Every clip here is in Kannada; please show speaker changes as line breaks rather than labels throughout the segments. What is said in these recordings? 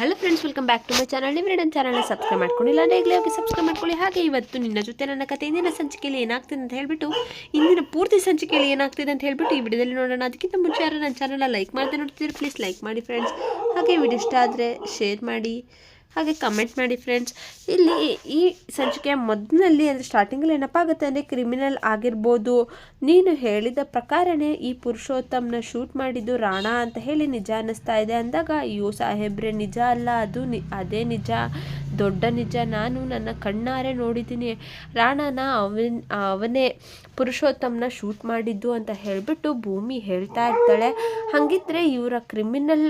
Hello friends welcome back to my channel ನೀವು ನನ್ನ ಚಾನಲ್ನ ಸಬ್ಸ್ಕ್ರೈಬ್ ಮಾಡ್ಕೊಂಡಿಲ್ಲ ಅಂದರೆ ಈಗಲೇ ಹೋಗಿ ಸಬ್ಸ್ಕ್ರೈಬ್ ಮಾಡ್ಕೊಳ್ಳಿ. ಹಾಗೆ ಇವತ್ತು ನಿನ್ನ ಜೊತೆ ನನ್ನ ಕತೆ ಇಂದಿನ ಸಂಚಿಕೆಯಲ್ಲಿ ಏನಾಗ್ತಿದೆ ಅಂತ ಹೇಳ್ಬಿಟ್ಟು, ಇಂದಿನ ಪೂರ್ತಿ ಸಂಚಿಕೆಯಲ್ಲಿ ಏನಾಗ್ತಿದೆ ಅಂತ ಹೇಳ್ಬಿಟ್ಟು ಈ ವಿಡಿಯೋದಲ್ಲಿ ನೋಡೋಣ. ಅದಕ್ಕಿಂತ ಮುಂಚೆ ಯಾರು ನನ್ನ ಚಾನಲ್ನ ಲೈಕ್ ಮಾಡದೆ ನೋಡ್ತಿದ್ರೆ ಪ್ಲೀಸ್ ಲೈಕ್ ಮಾಡಿ ಫ್ರೆಂಡ್ಸ್ ಹಾಗೆ ವಿಡಿಯೋ ಇಷ್ಟ ಆದರೆ ಶೇರ್ ಮಾಡಿ. ಹಾಗೆ ಕಮೆಂಟ್ ಮಾಡಿ ಫ್ರೆಂಡ್ಸ್ ಇಲ್ಲಿ ಈ ಸಂಚಿಕೆಯ ಮೊದಲಲ್ಲಿ ಅಂದರೆ ಸ್ಟಾರ್ಟಿಂಗಲ್ಲಿ ಏನಪ್ಪ ಆಗುತ್ತೆ ಅಂದರೆ ಕ್ರಿಮಿನಲ್ ಆಗಿರ್ಬೋದು. ನೀನು ಹೇಳಿದ ಪ್ರಕಾರನೇ ಈ ಪುರುಷೋತ್ತಮ್ನ ಶೂಟ್ ಮಾಡಿದ್ದು ರಾಣಾ ಅಂತ ಹೇಳಿ ನಿಜ ಅನ್ನಿಸ್ತಾ ಇದೆ. ಅಂದಾಗ, ಅಯ್ಯೋ ಸಾಹೇಬ್ರೆ, ನಿಜ ಅಲ್ಲ, ಅದು ಅದೇ ನಿಜ. ದೊಡ್ಡ ನಿಜ. ನಾನು ನನ್ನ ಕಣ್ಣಾರೆ ನೋಡಿದ್ದೀನಿ. ರಾಣಾನ ಅವನ್, ಅವನೇ ಪುರುಷೋತ್ತಮ್ನ ಶೂಟ್ ಮಾಡಿದ್ದು ಅಂತ ಹೇಳಿಬಿಟ್ಟು ಭೂಮಿ ಹೇಳ್ತಾ ಇರ್ತಾಳೆ. ಹಾಗಿದ್ರೆ ಇವರ ಕ್ರಿಮಿನಲ್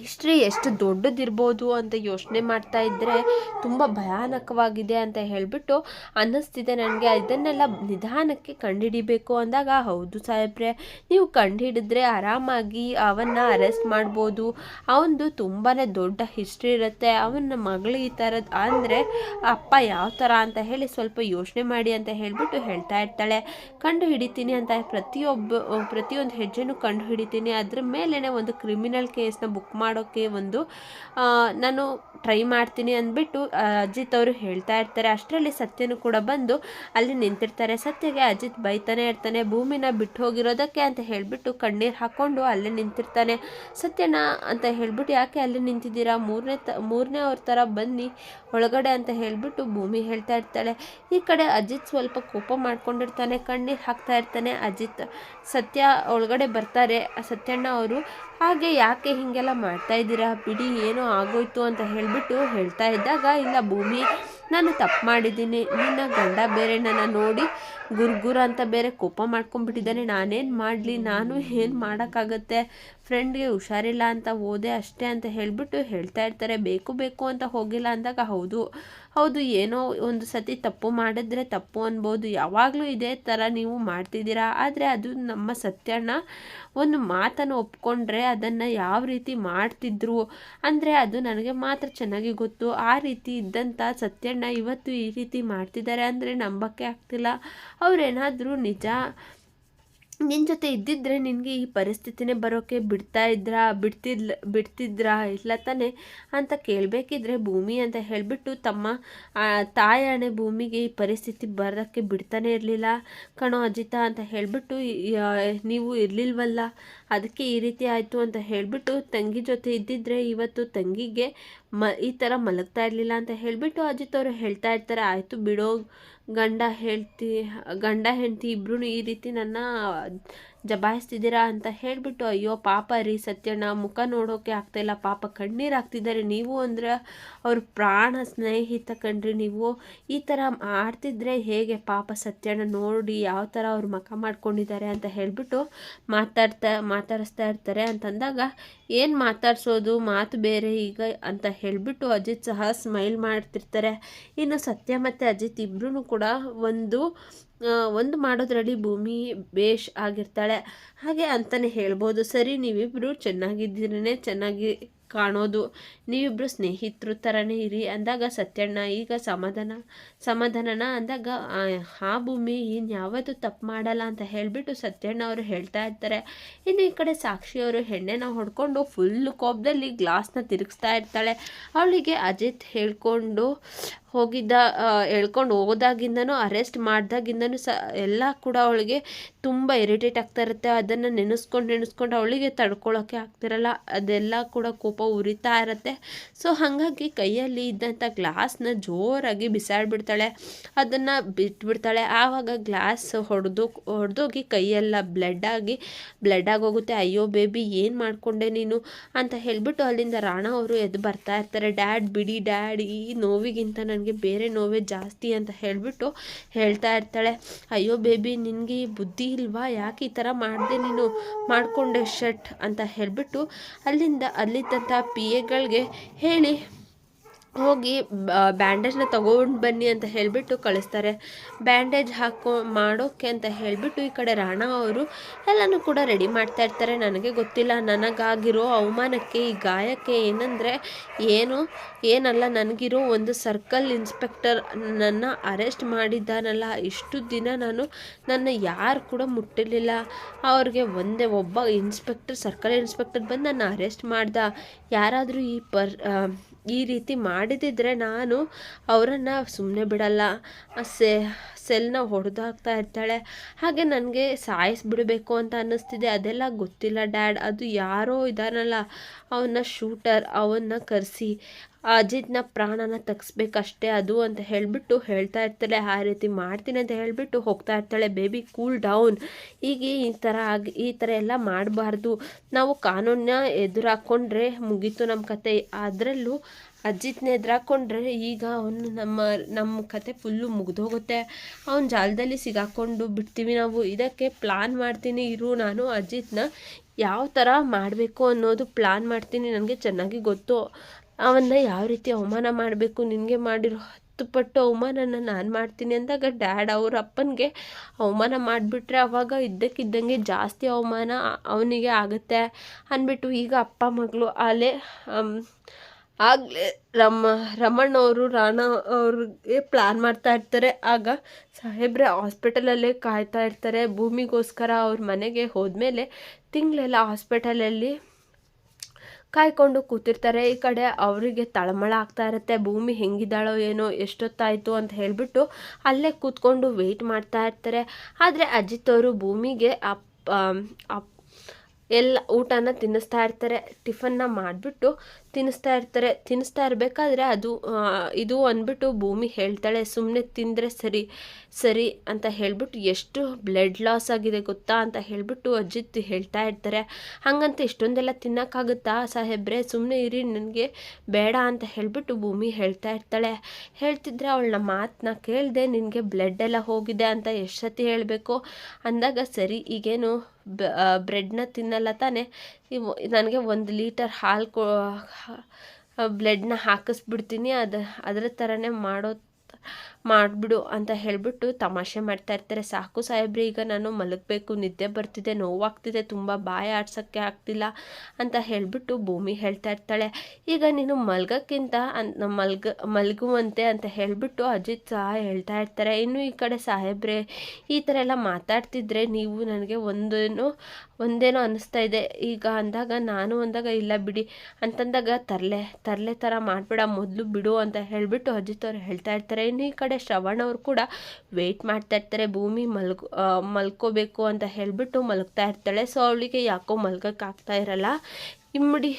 ಹಿಸ್ಟ್ರಿ ಎಷ್ಟು ದೊಡ್ಡದಿರ್ಬೋದು ಅಂತ ಯೋಚನೆ ಮಾಡ್ತಾ ಇದ್ದರೆ ತುಂಬ ಭಯಾನಕವಾಗಿದೆ ಅಂತ ಹೇಳಿಬಿಟ್ಟು ಅನ್ನಿಸ್ತಿದೆ ನನಗೆ. ಇದನ್ನೆಲ್ಲ ನಿಧಾನಕ್ಕೆ ಕಂಡುಹಿಡಿಬೇಕು ಅಂದಾಗ, ಹೌದು ಸಾಹೇಬ್ರೆ, ನೀವು ಕಂಡುಹಿಡಿದ್ರೆ ಆರಾಮಾಗಿ ಅವನ್ನ ಅರೆಸ್ಟ್ ಮಾಡ್ಬೋದು. ಅವನದು ತುಂಬಾ ದೊಡ್ಡ ಹಿಸ್ಟ್ರಿ ಇರುತ್ತೆ. ಅವನ ಮಗಳು ಈ ಥರದ್ದು ಅಂದರೆ ಅಪ್ಪ ಯಾವ ಥರ ಅಂತ ಹೇಳಿ ಸ್ವಲ್ಪ ಯೋಚನೆ ಮಾಡಿ ಅಂತ ಹೇಳಿಬಿಟ್ಟು ಹೇಳ್ತಾ ಇರ್ತಾಳೆ. ಕಂಡು ಹಿಡಿತೀನಿ ಅಂತ ಪ್ರತಿಯೊಬ್ಬ, ಪ್ರತಿಯೊಂದು ಹೆಜ್ಜೆನೂ ಕಂಡು ಹಿಡಿತೀನಿ ಅದ್ರ ಮೇಲೇ ಒಂದು ಕ್ರಿಮಿನಲ್ ಕೇಸ್ನ ಬುಕ್ ಮಾಡೋಕ್ಕೆ ಒಂದು ನಾನು ಟ್ರೈ ಮಾಡ್ತೀನಿ ಅಂದ್ಬಿಟ್ಟು ಅಜಿತ್ ಅವರು ಹೇಳ್ತಾ ಇರ್ತಾರೆ. ಅಷ್ಟರಲ್ಲಿ ಸತ್ಯನು ಕೂಡ ಬಂದು ಅಲ್ಲಿ ನಿಂತಿರ್ತಾರೆ. ಸತ್ಯಗೆ ಅಜಿತ್ ಬೈತಾನೆ ಇರ್ತಾನೆ, ಭೂಮಿನ ಬಿಟ್ಟು ಹೋಗಿರೋದಕ್ಕೆ ಅಂತ ಹೇಳಿಬಿಟ್ಟು ಕಣ್ಣೀರು ಹಾಕ್ಕೊಂಡು ಅಲ್ಲೇ ನಿಂತಿರ್ತಾನೆ. ಸತ್ಯನ ಅಂತ ಹೇಳ್ಬಿಟ್ಟು, ಯಾಕೆ ಅಲ್ಲಿ ನಿಂತಿದ್ದೀರಾ? ಮೂರನೇ ತ, ಮೂರನೇ ಅವ್ರ ಥರ ಬನ್ನಿ ಒಳಗಡೆ ಅಂತ ಹೇಳಿಬಿಟ್ಟು ಭೂಮಿ ಹೇಳ್ತಾ ಇರ್ತಾಳೆ. ಈ ಕಡೆ ಅಜಿತ್ ಸ್ವಲ್ಪ ಕೋಪ ಮಾಡ್ಕೊಂಡಿರ್ತಾನೆ, ಕಣ್ಣೀರು ಹಾಕ್ತಾ ಇರ್ತಾನೆ. ಅಜಿತ್, ಸತ್ಯ ಒಳಗಡೆ ಬರ್ತಾರೆ. ಸತ್ಯಣ್ಣ ಅವರು, ಹಾಗೆ ಯಾಕೆ ಹೀಗೆಲ್ಲ ಮಾಡ್ತಾ ಇದ್ದೀರಾ ಬಿಡಿ ಏನೋ ಆಗೋಯ್ತು ಅಂತ ಹೇಳಿಬಿಟ್ಟು ಹೇಳ್ತಾ ಇದ್ದಾಗ ಇಲ್ಲ ಭೂಮಿ ನಾನು ತಪ್ಪು ಮಾಡಿದ್ದೀನಿ. ನಿನ್ನ ಗಂಡ ಬೇರೆ ನನ್ನ ನೋಡಿ ಗುರುಗುರು ಅಂತ ಬೇರೆ ಕೋಪ ಮಾಡ್ಕೊಂಡ್ಬಿಟ್ಟಿದ್ದಾನೆ. ನಾನೇನು ಮಾಡಲಿ? ನಾನು ಏನು ಮಾಡೋಕ್ಕಾಗತ್ತೆ? ಫ್ರೆಂಡ್ಗೆ ಹುಷಾರಿಲ್ಲ ಅಂತ ಓದೆ ಅಷ್ಟೇ ಅಂತ ಹೇಳಿಬಿಟ್ಟು ಹೇಳ್ತಾ ಇರ್ತಾರೆ. ಬೇಕು ಬೇಕು ಅಂತ ಹೋಗಿಲ್ಲ ಅಂದಾಗ ಹೌದು. ಹೌದು, ಏನೋ ಒಂದು ಸತಿ ತಪ್ಪು ಮಾಡಿದ್ರೆ ತಪ್ಪು ಅನ್ಬೋದು. ಯಾವಾಗಲೂ ಇದೇ ಥರ ನೀವು ಮಾಡ್ತಿದ್ದೀರಾ? ಆದರೆ ಅದು ನಮ್ಮ ಸತ್ಯಣ್ಣ ಒಂದು ಮಾತನ್ನು ಒಪ್ಕೊಂಡ್ರೆ ಅದನ್ನು ಯಾವ ರೀತಿ ಮಾಡ್ತಿದ್ರು? ಅಂದರೆ ಅದು ನನಗೆ ಮಾತ್ರ ಚೆನ್ನಾಗಿ ಗೊತ್ತು. ಆ ರೀತಿ ಇದ್ದಂಥ ಸತ್ಯಣ್ಣ ಇವತ್ತು ಈ ರೀತಿ ಮಾಡ್ತಿದ್ದಾರೆ ಅಂದರೆ ನಂಬಕ್ಕೆ ಆಗ್ತಿಲ್ಲ. ಅವರೇನಾದರೂ ನಿಜ ನಿನ್ನ ಜೊತೆ ಇದ್ದಿದ್ರೆ ನಿನಗೆ ಈ ಪರಿಸ್ಥಿತಿನೇ ಬರೋಕ್ಕೆ ಬಿಡ್ತಾ ಇದ್ರಾ, ಬಿಡ್ತಿದ್ಲ, ಬಿಡ್ತಿದ್ರಾ ಇಲ್ಲ ತಾನೆ ಅಂತ ಕೇಳಬೇಕಿದ್ರೆ ಭೂಮಿ ಅಂತ ಹೇಳಿಬಿಟ್ಟು ತಮ್ಮ ತಾಯಣೆ ಭೂಮಿಗೆ ಈ ಪರಿಸ್ಥಿತಿ ಬರೋಕ್ಕೆ ಬಿಡ್ತಾನೆ ಇರಲಿಲ್ಲ. ಕಣೋ ಅಜಿತ ಅಂತ ಹೇಳಿಬಿಟ್ಟು ನೀವು ಇರಲಿಲ್ವಲ್ಲ, ಅದಕ್ಕೆ ಈ ರೀತಿ ಆಯಿತು ಅಂತ ಹೇಳಿಬಿಟ್ಟು ತಂಗಿ ಜೊತೆ ಇದ್ದಿದ್ದರೆ ಇವತ್ತು ತಂಗಿಗೆ ಮ, ಈ ಥರ ಮಲಗ್ತಾ ಇರಲಿಲ್ಲ ಅಂತ ಹೇಳಿಬಿಟ್ಟು ಅಜಿತ್ ಅವರು ಹೇಳ್ತಾ ಇರ್ತಾರೆ, ಆಯಿತು ಬಿಡೋ, ಗಂಡ ಹೇಳ್ತಿ ಗಂಡ ಹೆಂಡತಿ ಇಬ್ಬರೂ ಈ ರೀತಿ ನನ್ನ ಜಬಾಯಿಸ್ತಿದ್ದೀರಾ ಅಂತ ಹೇಳಿಬಿಟ್ಟು, ಅಯ್ಯೋ, ಪಾಪ ರೀ ಸತ್ಯಣ್ಣ, ಮುಖ ನೋಡೋಕೆ ಇಲ್ಲ, ಪಾಪ ಕಣ್ಣೀರು ಆಗ್ತಿದ್ದಾರೆ ನೀವು ಅಂದ್ರೆ ಅವ್ರ ಪ್ರಾಣ ಸ್ನೇಹಿತ ಕಣ್ರಿ ನೀವು. ಈ ಥರ ಆಡ್ತಿದ್ರೆ ಹೇಗೆ ಪಾಪ ಸತ್ಯಣ್ಣ, ನೋಡಿ ಯಾವ ಥರ ಅವ್ರ ಮುಖ ಮಾಡ್ಕೊಂಡಿದ್ದಾರೆ ಅಂತ ಹೇಳಿಬಿಟ್ಟು ಮಾತಾಡ್ತಾ, ಮಾತಾಡಿಸ್ತಾ ಇರ್ತಾರೆ ಅಂತಂದಾಗ, ಏನು ಮಾತಾಡ್ಸೋದು? ಮಾತು ಬೇರೆ ಈಗ ಅಂತ ಹೇಳಿಬಿಟ್ಟು ಅಜಿತ್ ಸಹ ಸ್ಮೈಲ್ ಮಾಡ್ತಿರ್ತಾರೆ. ಇನ್ನು ಸತ್ಯ ಮತ್ತು ಅಜಿತ್ ಇಬ್ಬರೂ ಕೂಡ ಒಂದು ಒಂದು ಮಾಡೋದ್ರಲ್ಲಿ ಭೂಮಿ ಬೇಷ್ ಆಗಿರ್ತಾಳೆ. ಹಾಗೆ ಅಂತಲೇ ಹೇಳ್ಬೋದು. ಸರಿ ನೀವಿಬ್ಬರು ಚೆನ್ನಾಗಿದ್ದೀರೇ ಚೆನ್ನಾಗಿ ಕಾಣೋದು. ನೀವಿಬ್ಬರು ಸ್ನೇಹಿತರು ಥರನೇ ಇರಿ ಅಂದಾಗ ಸತ್ಯಣ್ಣ ಈಗ ಸಮಾಧಾನ ಸಮಾಧಾನನ ಅಂದಾಗ ಆ, ಭೂಮಿ ಇನ್ನು ಯಾವತ್ತೂ ತಪ್ಪು ಮಾಡಲ್ಲ ಅಂತ ಹೇಳಿಬಿಟ್ಟು ಸತ್ಯಣ್ಣ ಅವರು ಹೇಳ್ತಾ ಇರ್ತಾರೆ. ಇನ್ನು ಈ ಕಡೆ ಸಾಕ್ಷಿಯವರು ಎಣ್ಣೆನ ಹೊಡ್ಕೊಂಡು ಫುಲ್ ಕೋಪದಲ್ಲಿ ಗ್ಲಾಸ್ನ ತಿರುಗಿಸ್ತಾ ಇರ್ತಾಳೆ. ಅವಳಿಗೆ ಅಜಿತ್ ಹೇಳ್ಕೊಂಡು ಹೋಗಿದ್ದ ಹೇಳ್ಕೊಂಡು ಹೋದಾಗಿಂದನೂ ಅರೆಸ್ಟ್ ಮಾಡ್ದಾಗಿಂದನೂ ಸ ಎಲ್ಲ ಕೂಡ ಅವಳಿಗೆ ತುಂಬ ಇರಿಟೇಟ್ ಆಗ್ತಾ ಇರುತ್ತೆ. ಅದನ್ನು ನೆನೆಸ್ಕೊಂಡು ನೆನೆಸ್ಕೊಂಡು ಅವಳಿಗೆ ತಡ್ಕೊಳ್ಳೋಕ್ಕೆ ಆಗ್ತಿರಲ್ಲ. ಅದೆಲ್ಲ ಕೂಡ ಕೋಪ ಉರಿತಾ ಇರುತ್ತೆ. ಸೊ ಹಾಗಾಗಿ ಕೈಯಲ್ಲಿ ಇದ್ದಂಥ ಗ್ಲಾಸ್ನ ಜೋರಾಗಿ ಬಿಸಾಡ್ಬಿಡ್ತಾಳೆ. ಅದನ್ನು ಬಿಟ್ಬಿಡ್ತಾಳೆ. ಆವಾಗ ಗ್ಲಾಸ್ ಹೊಡೆದು, ಹೊಡೆದೋಗಿ ಕೈಯೆಲ್ಲ ಬ್ಲಡ್ ಆಗಿ ಬ್ಲಡ್ ಆಗೋಗುತ್ತೆ. ಅಯ್ಯೋ ಬೇಬಿ ಏನು ಮಾಡಿಕೊಂಡೆ ನೀನು? ಅಂತ ಹೇಳಿಬಿಟ್ಟು ಅಲ್ಲಿಂದ ರಾಣ ಅವರು ಎದ್ದು ಬರ್ತಾ ಇರ್ತಾರೆ. ಡ್ಯಾಡ್ ಬಿಡಿ ಡ್ಯಾಡ್ ಈ ನೋವಿಗಿಂತ ನನಗೆ ಬೇರೆ ನೋವೇ ಜಾಸ್ತಿ ಅಂತ ಹೇಳಿಬಿಟ್ಟು ಹೇಳ್ತಾ ಇರ್ತಾಳೆ. ಅಯ್ಯೋ ಬೇಬಿ ನಿನಗೆ ಬುದ್ಧಿ ಇಲ್ವಾ? ಯಾಕೆ ಈ ಥರ ಮಾಡಿದೆ ನೀನು? ಮಾಡಿಕೊಂಡೆ ಶರ್ಟ್ ಅಂತ ಹೇಳಿಬಿಟ್ಟು ಅಲ್ಲಿಂದ ಅಲ್ಲಿದ್ದಂಥ ಪಿ ಎಗಳಿಗೆ ಹೇಳಿ ಹೋಗಿ ಬ್ಯಾಂಡೇಜ್ನ ತಗೊಂಡು ಬನ್ನಿ ಅಂತ ಹೇಳಿಬಿಟ್ಟು ಕಳಿಸ್ತಾರೆ. ಬ್ಯಾಂಡೇಜ್ ಹಾಕೋ ಮಾಡೋಕ್ಕೆ ಅಂತ ಹೇಳಿಬಿಟ್ಟು ಈ ಕಡೆ ರಾಣಾ ಅವರು ಎಲ್ಲನೂ ಕೂಡ ರೆಡಿ ಮಾಡ್ತಾ ಇರ್ತಾರೆ. ನನಗೆ ಗೊತ್ತಿಲ್ಲ, ನನಗಾಗಿರೋ ಅವಮಾನಕ್ಕೆ, ಈ ಗಾಯಕ್ಕೆ ಏನಂದರೆ ಏನು? ಏನಲ್ಲ, ನನಗಿರೋ ಒಂದು ಸರ್ಕಲ್ ಇನ್ಸ್ಪೆಕ್ಟರ್ ನನ್ನ ಅರೆಸ್ಟ್ ಮಾಡಿದ್ದಾನಲ್ಲ. ಇಷ್ಟು ದಿನ ನಾನು ನನ್ನ ಯಾರು ಕೂಡ ಮುಟ್ಟಿರಲಿಲ್ಲ. ಅವ್ರಿಗೆ ಒಂದೇ ಒಬ್ಬ ಇನ್ಸ್ಪೆಕ್ಟರ್ ಸರ್ಕಲ್ ಇನ್ಸ್ಪೆಕ್ಟರ್ ಬಂದು ನನ್ನ ಅರೆಸ್ಟ್ ಮಾಡ್ದ. ಯಾರಾದರೂ ಈ ಪರ್ ಈ ರೀತಿ ಮಾಡಿದಿದ್ರೆ ನಾನು ಅವರನ್ನು ಸುಮ್ಮನೆ ಬಿಡಲ್ಲ. ಸೆ, ಸೆಲ್ನ ಹೊಡೆದಾಗ್ತಾ ಇರ್ತಾಳೆ. ಹಾಗೆ ನನಗೆ ಸಾಯಿಸ್ಬಿಡಬೇಕು ಅಂತ ಅನ್ನಿಸ್ತಿದೆ. ಅದೆಲ್ಲ ಗೊತ್ತಿಲ್ಲ ಡ್ಯಾಡ್. ಅದು ಯಾರೋ ಇದಾರಲ್ಲ ಅವನ್ನ ಶೂಟರ್, ಅವನ್ನ ಕರೆಸಿ. ಅಜಿತ್ನ ಪ್ರಾಣನ ತಗ್ಸ್ಬೇಕಷ್ಟೇ ಅದು ಅಂತ ಹೇಳಿಬಿಟ್ಟು ಹೇಳ್ತಾ ಇರ್ತಾಳೆ. ಆ ರೀತಿ ಮಾಡ್ತೀನಿ ಅಂತ ಹೇಳಿಬಿಟ್ಟು ಹೋಗ್ತಾ ಇರ್ತಾಳೆ. Baby, cool down. ಹೀಗೆ ಈ ಥರ ಆಗಿ, ಈ ಥರ ಎಲ್ಲ ಮಾಡಬಾರ್ದು. ನಾವು ಕಾನೂನನ್ನ ಎದುರಾಕೊಂಡ್ರೆ ಮುಗೀತು ನಮ್ಮ ಕತೆ. ಅದರಲ್ಲೂ ಅಜಿತ್ನ ಎದುರಾಕೊಂಡ್ರೆ ಈಗ ಅವನು ನಮ್ಮ ನಮ್ಮ ಕತೆ ಫುಲ್ಲು ಮುಗಿದೋಗುತ್ತೆ. ಅವನ ಜಾಲದಲ್ಲಿ ಸಿಗಾಕೊಂಡು ಬಿಡ್ತೀವಿ ನಾವು. ಇದಕ್ಕೆ ಪ್ಲಾನ್ ಮಾಡ್ತೀನಿ. ಇರು, ನಾನು ಅಜಿತ್ನ ಯಾವ ಥರ ಮಾಡಬೇಕು ಅನ್ನೋದು ಪ್ಲಾನ್ ಮಾಡ್ತೀನಿ. ನನಗೆ ಚೆನ್ನಾಗಿ ಗೊತ್ತು. ಅವನ್ನ ಯಾವ ರೀತಿ ಅವಮಾನ ಮಾಡಬೇಕು, ನಿನಗೆ ಮಾಡಿರೋ ಹತ್ತು ಪಟ್ಟು ಅವಮಾನನ ನಾನು ಮಾಡ್ತೀನಿ ಅಂದಾಗ ಡ್ಯಾಡ್ ಅವ್ರ ಅಪ್ಪನಿಗೆ ಅವಮಾನ ಮಾಡಿಬಿಟ್ರೆ ಅವಾಗ ಇದ್ದಕ್ಕಿದ್ದಂಗೆ ಜಾಸ್ತಿ ಅವಮಾನ ಅವನಿಗೆ ಆಗುತ್ತೆ ಅಂದ್ಬಿಟ್ಟು ಈಗ ಅಪ್ಪ ಮಗಳು ಅಲ್ಲೇ ಆಗಲೇ ರಮ ರಮಣ್ಣವರು ರಾಣ ಅವ್ರಿಗೆ ಪ್ಲ್ಯಾನ್ ಮಾಡ್ತಾ ಇರ್ತಾರೆ. ಆಗ ಸಾಹೇಬ್ರೆ ಹಾಸ್ಪಿಟಲಲ್ಲೇ ಕಾಯ್ತಾ ಇರ್ತಾರೆ. ಭೂಮಿಗೋಸ್ಕರ ಅವ್ರ ಮನೆಗೆ ಹೋದ್ಮೇಲೆ ತಿಂಗಳೆಲ್ಲ ಹಾಸ್ಪಿಟಲಲ್ಲಿ ಕಾಯ್ಕೊಂಡು ಕೂತಿರ್ತಾರೆ. ಈ ಕಡೆ ಅವರಿಗೆ ತಳಮಳ ಆಗ್ತಾ ಇರುತ್ತೆ. ಭೂಮಿ ಹೆಂಗಿದ್ದಾಳೋ ಏನೋ ಎಷ್ಟೊತ್ತಾಯಿತು ಅಂತ ಹೇಳಿಬಿಟ್ಟು ಅಲ್ಲೇ ಕೂತ್ಕೊಂಡು ವೆಯ್ಟ್ ಮಾಡ್ತಾ ಇರ್ತಾರೆ. ಆದರೆ ಅಜಿತ್ ಅವರು ಭೂಮಿಗೆ ಅಪ್ ಅಪ್, ಎಲ್ಲ ಊಟನ ತಿನ್ನಿಸ್ತಾ ಇರ್ತಾರೆ. ಟಿಫನ್ನ ಮಾಡಿಬಿಟ್ಟು ತಿನ್ನಿಸ್ತಾ ಇರ್ತಾರೆ. ತಿನ್ನಿಸ್ತಾ ಇರಬೇಕಾದ್ರೆ ಅದು ಇದು ಅಂದ್ಬಿಟ್ಟು ಭೂಮಿ ಹೇಳ್ತಾಳೆ ಸುಮ್ಮನೆ ತಿಂದರೆ ಸರಿ ಸರಿ ಅಂತ ಹೇಳ್ಬಿಟ್ಟು ಎಷ್ಟು ಬ್ಲಡ್ ಲಾಸ್ ಆಗಿದೆ ಗೊತ್ತಾ ಅಂತ ಹೇಳ್ಬಿಟ್ಟು ಅಜಿತ್ ಹೇಳ್ತಾ ಇರ್ತಾರೆ. ಹಾಗಂತ ಇಷ್ಟೊಂದೆಲ್ಲ ತಿನ್ನೋಕ್ಕಾಗುತ್ತಾ ಸಾಹೇಬ್ರೆ? ಸುಮ್ಮನೆ ಇರಿ, ನನಗೆ ಬೇಡ ಅಂತ ಹೇಳಿಬಿಟ್ಟು ಭೂಮಿ ಹೇಳ್ತಾ ಇರ್ತಾಳೆ. ಹೇಳ್ತಿದ್ರೆ ಅವಳನ್ನ ಮಾತನ್ನ ಕೇಳಿದೆ, ನಿನಗೆ ಬ್ಲಡ್ ಎಲ್ಲ ಹೋಗಿದೆ ಅಂತ ಎಷ್ಟು ಸತಿ ಹೇಳಬೇಕು? ಅಂದಾಗ ಸರಿ, ಈಗೇನು ಬ್ರೆಡ್ನ ತಿನ್ನಲ್ಲ ತಾನೆ. ನನಗೆ ಒಂದು ಲೀಟರ್ ಹಾಲು ಕೊ ಬ್ಲಡ್ನ ಹಾಕಿಸ್ಬಿಡ್ತೀನಿ. ಅದು, ಅದರ ಥರನೇ ಮಾಡೋ ಮಾಡಿಬಿಡು ಅಂತ ಹೇಳಿಬಿಟ್ಟು ತಮಾಷೆ ಮಾಡ್ತಾ ಇರ್ತಾರೆ. ಸಾಕು ಸಾಹೇಬ್ರೆ, ಈಗ ನಾನು ಮಲಗಬೇಕು, ನಿದ್ದೆ ಬರ್ತಿದೆ, ನೋವಾಗ್ತಿದೆ, ತುಂಬ ಬಾಯ ಆಡ್ಸೋಕ್ಕೆ ಆಗ್ತಿಲ್ಲ ಅಂತ ಹೇಳಿಬಿಟ್ಟು ಭೂಮಿ ಹೇಳ್ತಾ ಇರ್ತಾಳೆ. ಈಗ ನೀನು ಮಲ್ಗೋಕ್ಕಿಂತ ಅಂತ ಮಲ್ಗ, ಮಲಗುವಂತೆ ಅಂತ ಹೇಳಿಬಿಟ್ಟು ಅಜಿತ್ ಸಹ ಹೇಳ್ತಾ ಇರ್ತಾರೆ. ಇನ್ನು ಈ ಕಡೆ ಸಾಹೇಬ್ರೆ, ಈ ಥರ ಎಲ್ಲ ಮಾತಾಡ್ತಿದ್ರೆ ನೀವು ನನಗೆ ಒಂದೇನೋ ಒಂದೇನೋ ಅನ್ನಿಸ್ತಾ ಇದೆ. ಈಗ ಅಂದಾಗ ನಾನು ಅಂದಾಗ, ಇಲ್ಲ ಬಿಡಿ ಅಂತಂದಾಗ, ತರಲೆ ತರಲೆ ಥರ ಮಾಡಬೇಡ, ಮೊದಲು ಬಿಡು ಅಂತ ಹೇಳಿಬಿಟ್ಟು ಅಜಿತ್ ಅವ್ರು ಹೇಳ್ತಾ ಇರ್ತಾರೆ. ಇನ್ನು ಈ ಕಡೆ ಶ್ರವಣ್ ಅವರು ಕೂಡ ವೆಯ್ಟ್ ಮಾಡ್ತಾ ಇರ್ತಾರೆ. ಭೂಮಿ ಮಲ್ಕೊ ಮಲ್ಕೋಬೇಕು ಅಂತ ಹೇಳಿಬಿಟ್ಟು ಮಲಗ್ತಾ ಇರ್ತಾಳೆ. ಸೊ ಅವಳಿಗೆ ಯಾಕೋ ಮಲ್ಗೋಕ್ಕಾಗ್ತಾ ಇರಲ್ಲ. ಇಮ್ಮಡಿ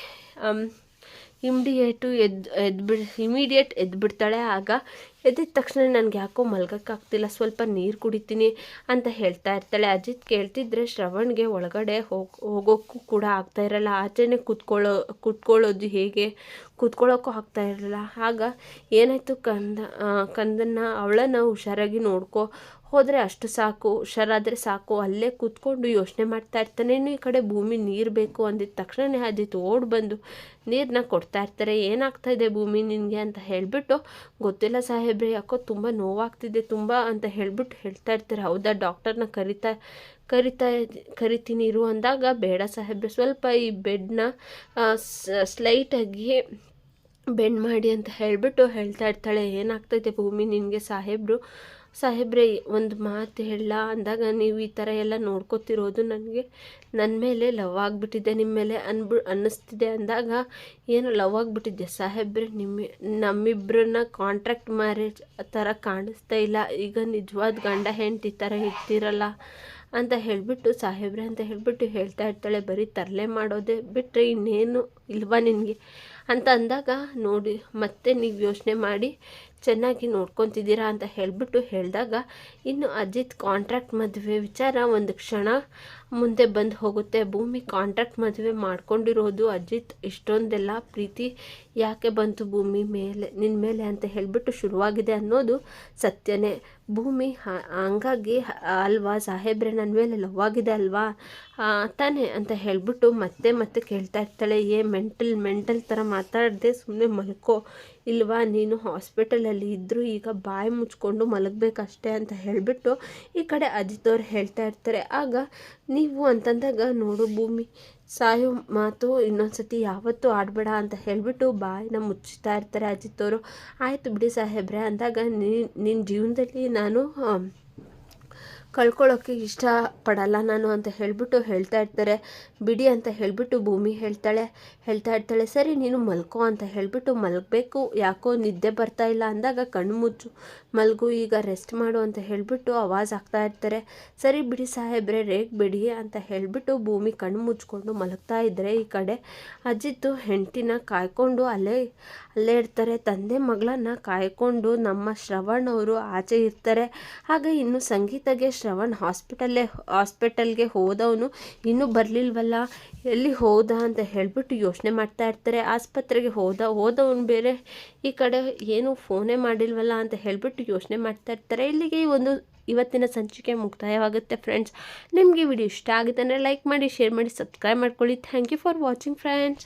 ಇಮ್ಡಿಯೇಟು ಎದ್ದು ಎದ್ಬಿಡ್ ಇಮಿಡಿಯೇಟ್ ಎದ್ಬಿಡ್ತಾಳೆ. ಆಗ ಎದ್ದಿದ ತಕ್ಷಣ ನನಗೆ ಯಾಕೋ ಮಲ್ಗೋಕ್ಕಾಗ್ತಿಲ್ಲ, ಸ್ವಲ್ಪ ನೀರು ಕುಡಿತೀನಿ ಅಂತ ಹೇಳ್ತಾ ಇರ್ತಾಳೆ. ಅಜಿತ್ ಕೇಳ್ತಿದ್ರೆ ಶ್ರವಣ್ಗೆ ಒಳಗಡೆ ಹೋಗಿ, ಹೋಗೋಕ್ಕೂ ಕೂಡ ಆಗ್ತಾ ಇರಲ್ಲ. ಆಚೆನೇ ಕೂತ್ಕೊಳ್ಳೋ, ಕುತ್ಕೊಳ್ಳೋದು ಹೇಗೆ? ಕೂತ್ಕೊಳ್ಳೋಕ್ಕೂ ಆಗ್ತಾ ಇರಲ್ಲ. ಆಗ ಏನಾಯಿತು ಕಂದ ಕಂದನ್ನ ಅವಳನ್ನು ಹುಷಾರಾಗಿ ನೋಡ್ಕೊ ಹೋದರೆ ಅಷ್ಟು ಸಾಕು, ಹುಷಾರಾದರೆ ಸಾಕು. ಅಲ್ಲೇ ಕೂತ್ಕೊಂಡು ಯೋಚನೆ ಮಾಡ್ತಾ ಇರ್ತಾನೆ. ಈ ಕಡೆ ಭೂಮಿ ನೀರು ಬೇಕು ಅಂದಿದ್ದ ತಕ್ಷಣನೇ ಅಜಿತ್ ಓಡ್ ಬಂದು ನೀರನ್ನ ಕೊಡ್ತಾ ಇರ್ತಾರೆ. ಏನಾಗ್ತಾ ಇದೆ ಭೂಮಿ ನಿನಗೆ ಅಂತ ಹೇಳಿಬಿಟ್ಟು, ಗೊತ್ತಿಲ್ಲ ಸಾಹೇಬ್ರೆ ಯಾಕೋ ತುಂಬ ನೋವಾಗ್ತಿದೆ, ತುಂಬ ಅಂತ ಹೇಳ್ಬಿಟ್ಟು ಹೇಳ್ತಾ ಇರ್ತಾರೆ. ಹೌದಾ, ಡಾಕ್ಟರ್ನ ಕರಿತಾ ಕರಿತಾ ಕರಿತೀನಿ ಇರು ಅಂದಾಗ, ಬೇಡ ಸಾಹೇಬ್ರೆ, ಸ್ವಲ್ಪ ಈ ಬೆಡ್ನ ಸ್ಲೈಟಾಗಿ ಬೆಂಡ್ ಮಾಡಿ ಅಂತ ಹೇಳಿಬಿಟ್ಟು ಹೇಳ್ತಾ ಇರ್ತಾಳೆ. ಏನಾಗ್ತೈತೆ ಭೂಮಿ ನಿನಗೆ ಸಾಹೇಬ್ರು? ಸಾಹೇಬ್ರೆ, ಒಂದು ಮಾತು ಹೇಳ. ಅಂದಾಗ ನೀವು ಈ ಥರ ಎಲ್ಲ ನೋಡ್ಕೋತಿರೋದು ನನಗೆ. ನನ್ನ ಮೇಲೆ ಲವ್ ಆಗಿಬಿಟ್ಟಿದೆ ನಿಮ್ಮ ಮೇಲೆ ಅನ್ಬಿ, ಅನ್ನಿಸ್ತಿದೆ ಅಂದಾಗ ಏನು ಲವ್ ಆಗಿಬಿಟ್ಟಿದ್ದೆ ಸಾಹೇಬ್ರೆ? ನಿಮ್ಮ ನಮ್ಮಿಬ್ಬರನ್ನ ಕಾಂಟ್ರಾಕ್ಟ್ ಮ್ಯಾರೇಜ್ ಥರ ಕಾಣಿಸ್ತಾ ಇಲ್ಲ. ಈಗ ನಿಜವಾದ ಗಂಡ, ಹೆಂಡ್ತಿ ಥರ ಇರ್ತಿರಲ್ಲ ಅಂತ ಹೇಳಿಬಿಟ್ಟು, ಸಾಹೇಬ್ರೆ ಅಂತ ಹೇಳಿಬಿಟ್ಟು ಹೇಳ್ತಾ ಇರ್ತಾಳೆ. ಬರೀ ತರಲೆ ಮಾಡೋದೇ ಬಿಟ್ಟರೆ ಇನ್ನೇನು ಇಲ್ವಾ ನಿನಗೆ? ಅಂತ ಅಂದಾಗ ನೋಡಿ, ಮತ್ತೆ ನೀವು ಯೋಚನೆ ಮಾಡಿ ಚೆನ್ನಾಗಿ ನೋಡ್ಕೊತಿದ್ದೀರಾ ಅಂತ ಹೇಳಿಬಿಟ್ಟು ಹೇಳಿದಾಗ, ಇನ್ನು ಅಜಿತ್ ಕಾಂಟ್ರಾಕ್ಟ್ ಮದುವೆ ವಿಚಾರ ಒಂದು ಕ್ಷಣ ಮುಂದೆ ಬಂದು ಹೋಗುತ್ತೆ. ಭೂಮಿ ಕಾಂಟ್ರಾಕ್ಟ್ ಮದುವೆ ಮಾಡ್ಕೊಂಡಿರೋದು ಅಜಿತ್. ಇಷ್ಟೊಂದೆಲ್ಲ ಪ್ರೀತಿ ಯಾಕೆ ಬಂತು ಭೂಮಿ ಮೇಲೆ ನಿನ್ನ ಮೇಲೆ ಅಂತ ಹೇಳಿಬಿಟ್ಟು ಶುರುವಾಗಿದೆ ಅನ್ನೋದು ಸತ್ಯನೇ. ಭೂಮಿ ಹಂಗಾಗಿ ಅಲ್ವಾ, ಸಾಹೇಬ್ರೆ ನನ್ನ ಮೇಲೆ ಲವ್ ಆಗಿದೆ ಅಲ್ವಾ? ತಾನೇ ಅಂತ ಹೇಳಿಬಿಟ್ಟು ಮತ್ತೆ ಮತ್ತೆ ಕೇಳ್ತಾ ಇರ್ತಾಳೆ. ಏ ಮೆಂಟಲ್ ಮೆಂಟಲ್ ಥರ ಮಾತಾಡದೆ ಸುಮ್ಮನೆ ಮಲ್ಕೋ. ಇಲ್ವಾ, ನೀನು ಹಾಸ್ಪಿಟಲಲ್ಲಿ ಇದ್ದರೂ ಈಗ ಬಾಯಿ ಮುಚ್ಕೊಂಡು ಮಲಗಬೇಕಷ್ಟೇ ಅಂತ ಹೇಳಿಬಿಟ್ಟು ಈ ಕಡೆ ಅಜಿತ್ ಅವ್ರು ಹೇಳ್ತಾ ಇರ್ತಾರೆ. ಆಗ ನೀವು ಅಂತಂದಾಗ ನೋಡು ಭೂಮಿ, ಸಾಯೋ ಮಾತು ಇನ್ನೊಂದ್ಸತಿ ಯಾವತ್ತೂ ಆಡಬೇಡ ಅಂತ ಹೇಳಿಬಿಟ್ಟು ಬಾಯಿನ ಮುಚ್ಚುತ್ತಾ ಇರ್ತಾರೆ ಅಜಿತ್ ಅವರು. ಆಯಿತು ಬಿಡಿ ಸಾಹೇಬ್ರೆ, ಅಂದಾಗ ನಿನ್ನ ಜೀವನದಲ್ಲಿ ನಾನು ಕಳ್ಕೊಳ್ಳೋಕ್ಕೆ ಇಷ್ಟಪಡಲ್ಲ ನಾನು ಅಂತ ಹೇಳಿಬಿಟ್ಟು ಹೇಳ್ತಾ ಇರ್ತಾರೆ. ಬಿಡಿ ಅಂತ ಹೇಳಿಬಿಟ್ಟು ಭೂಮಿ ಹೇಳ್ತಾಳೆ. ಹೇಳ್ತಾ ಇರ್ತಾಳೆ, ಸರಿ, ನೀನು ಮಲ್ಕೋ ಅಂತ ಹೇಳಿಬಿಟ್ಟು ಮಲಗಬೇಕು. ಯಾಕೋ ನಿದ್ದೆ ಬರ್ತಾ ಇಲ್ಲ ಅಂದಾಗ ಕಣ್ಣು ಮುಚ್ಚು. ಮಲಗು, ಈಗ ರೆಸ್ಟ್ ಮಾಡು ಅಂತ ಹೇಳಿಬಿಟ್ಟು ಆವಾಜ್ ಆಗ್ತಾ ಇರ್ತಾರೆ. ಸರಿ ಬಿಡಿ ಸಾಹೇಬ್ರೆ, ರೇಗ್ ಬಿಡಿ ಅಂತ ಹೇಳಿಬಿಟ್ಟು ಭೂಮಿ ಕಣ್ಣು ಮುಚ್ಕೊಂಡು ಮಲಗ್ತಾ ಇದ್ದರೆ ಈ ಕಡೆ ಅಜ್ಜಿದ್ದು ಹೆಂಡತಿನ ಕಾಯ್ಕೊಂಡು ಅಲ್ಲೇ ಅಲ್ಲೇ ಇರ್ತಾರೆ. ತಂದೆ ಮಗಳನ್ನ ಕಾಯ್ಕೊಂಡು ನಮ್ಮ ಶ್ರವಣ್ ಅವರು ಆಚೆ ಇರ್ತಾರೆ. ಹಾಗೆ ಇನ್ನು ಸಂಗೀತಗೆ ಶ್ರವಣ್ ಹಾಸ್ಪಿಟಲ್ಲೇ, ಹಾಸ್ಪಿಟಲ್ಗೆ ಹೋದವನು ಇನ್ನೂ ಬರಲಿಲ್ವಲ್ಲ? ಎಲ್ಲಿ ಹೋದ ಅಂತ ಹೇಳಿಬಿಟ್ಟು ಯೋಚನೆ ಮಾಡ್ತಾ ಇರ್ತಾರೆ. ಆಸ್ಪತ್ರೆಗೆ ಹೋದ, ಹೋದವನು ಬೇರೆ, ಈ ಕಡೆ ಏನು ಫೋನೇ ಮಾಡಿಲ್ವಲ್ಲ ಅಂತ ಹೇಳಿಬಿಟ್ಟು ಯೋಚನೆ ಮಾಡ್ತಾ ಇರ್ತಾರೆ. ಇಲ್ಲಿಗೆ ಒಂದು ಇವತ್ತಿನ ಸಂಚಿಕೆ ಮುಕ್ತಾಯವಾಗುತ್ತೆ ಫ್ರೆಂಡ್ಸ್ ನಿಮಗೆ ವಿಡಿಯೋ ಇಷ್ಟ ಆಗುತ್ತೆ ಅಂದರೆ ಲೈಕ್ ಮಾಡಿ ಶೇರ್ ಮಾಡಿ ಸಬ್ಸ್ಕ್ರೈಬ್ ಮಾಡ್ಕೊಳ್ಳಿ. Thank you for watching friends